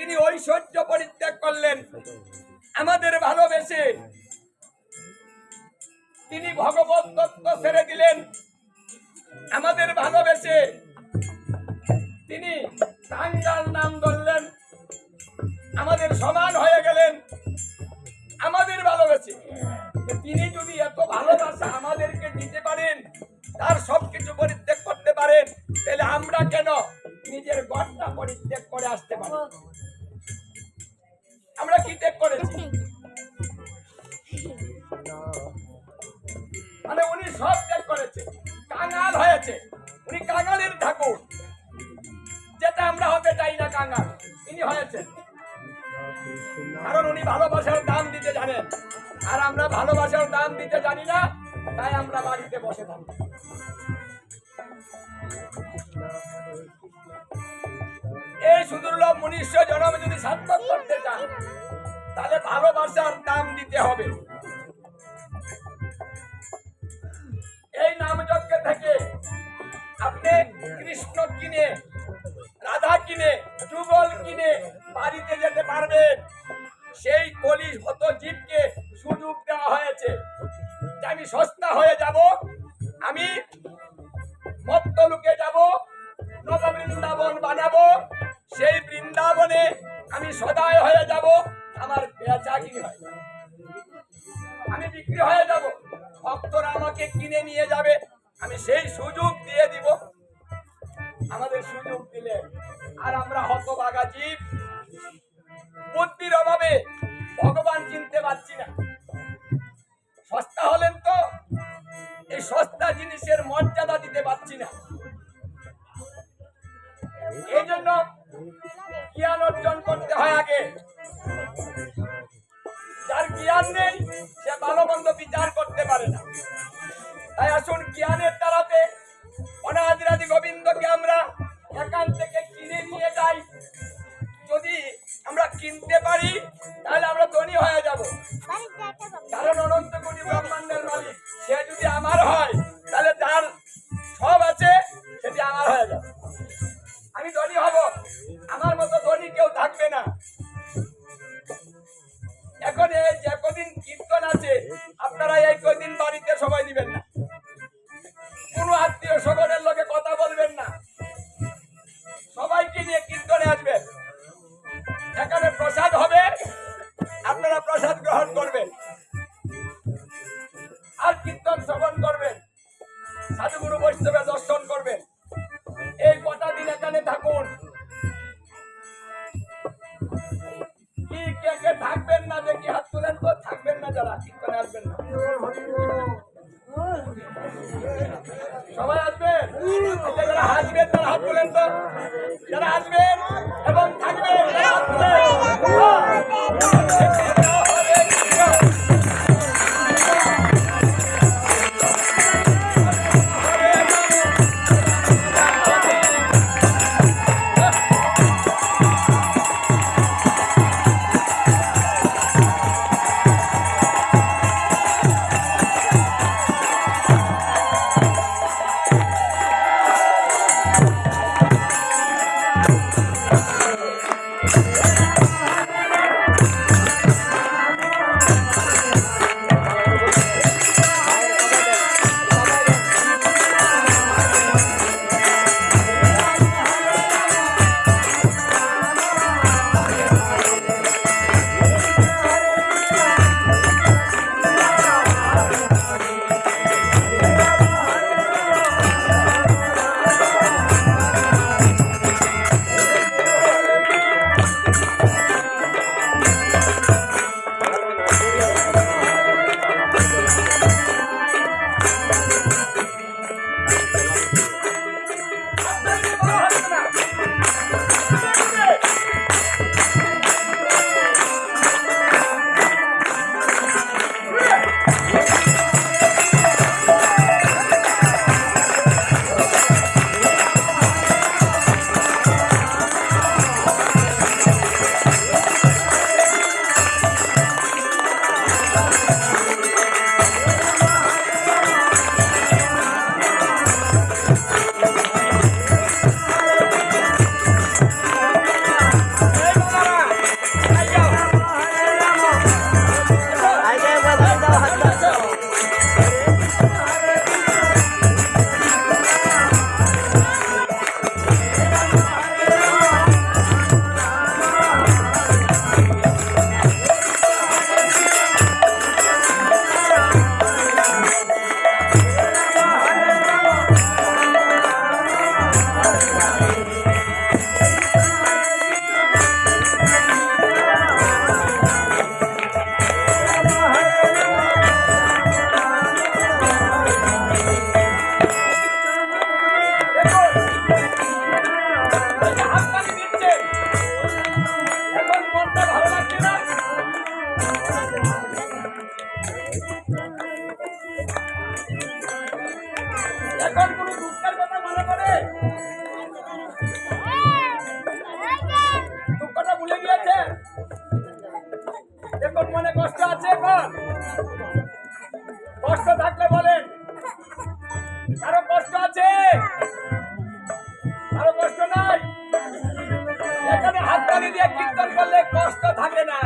তিনি ঐশ্বর্য পরিত্যাগ করলেন। আমাদের ভালোবেসে তিনি ভগবত তত্ত্ব ছেড়ে দিলেন। আমাদের ভালোবেসে তিনি টাঙ্গাল নাম ধরলেন। আমাদের সমান হয়ে গেলেন। আমাদের ভালোবেসে। তিনি যদি এত ভালোবাসা আমাদেরকে দিতে পারেন, তার সবকিছু ঘরটা পরিত্যাগ করে আসতে পারি। আমরা কি ত্যাগ করেছি? মানে উনি সব ত্যাগ করেছে। কাঙাল হয়েছে। উনি কাঙালের ঠাকুর। যেটা আমরা হতে চাই না কাঙাল তিনি হয়েছেন। কারণ উনি ভালোবাসার দাম দিতে জানেন। আর আমরা ভালোবাসার দাম দিতে জানি না তাই আমরা বাড়িতে বসে থাকি। সুদুর্লভ মনুষ্য জনম যদি সার্থক করতে চান তাহলে ভালোবাসার নাম দিতে হবে। এই নাম যজ্ঞ থেকে আপনি কৃষ্ণ কিনে, রাধা কিনে, যুগল কিনে বাড়িতে যেতে পারবেন। সেই কলি হত জীবকে সুযোগ দেওয়া হয়েছে। আমি সস্তা হয়ে যাব, আমি আমি সেই সুযোগ দিয়ে দিব। আমাদের সুযোগ দিলে আর আমরা হতভাগা জীব বুদ্ধির অভাবে ভগবান চিনতে পারছি না। সস্তা হলেন তো, এই সস্তা জিনিসের মর্যাদা দিতে পারছি না। এই জন্য জ্ঞান অর্জন করতে হয় আগে। যার জ্ঞান নেই, সে ভালো বিচার করতে পারে না। তাই আসুন জ্ঞানের কোটি ব্রহ্মাণ্ডের মালিক, সে যদি আমার হয়, তাহলে যার সব আছে, সেটি আমার হয়ে যাবে। আমি ধনী হব, আমার মতো ধনী কেউ থাকবে না। এখন এই যে কদিন কীর্তন আছে, আপনারা এই কদিন বাড়িতে সময় দিবেন না। কোনো আত্মীয় স্বজনের লোকে কথা বলবেন না। সবাইকে নিয়ে কীর্তনে আসবেন। এখানে প্রসাদ হবে, আপনারা প্রসাদ গ্রহণ করবেন। সাধুগুরু বৈষ্ণবের দর্শন করবেন। এই কটা দিন এখানে থাকুন। কি কে থাকবেন না দেখি হাত তুলেন তো, থাকবেন না যারা, কীর্তনে আসবেন না। সবাই আসবেন? যারা আসবেন তারা হাত তুলেন তো। যারা আসবেন এবং থাকবেন Música এখন কোনো মনে করে? এখন মনে কষ্ট আছে এখন। থাকলে বলেন আরও কষ্ট আছে? কারও কষ্ট নাই? এখানে হাত দিয়ে কীর্তন করলে কষ্ট থাকে না।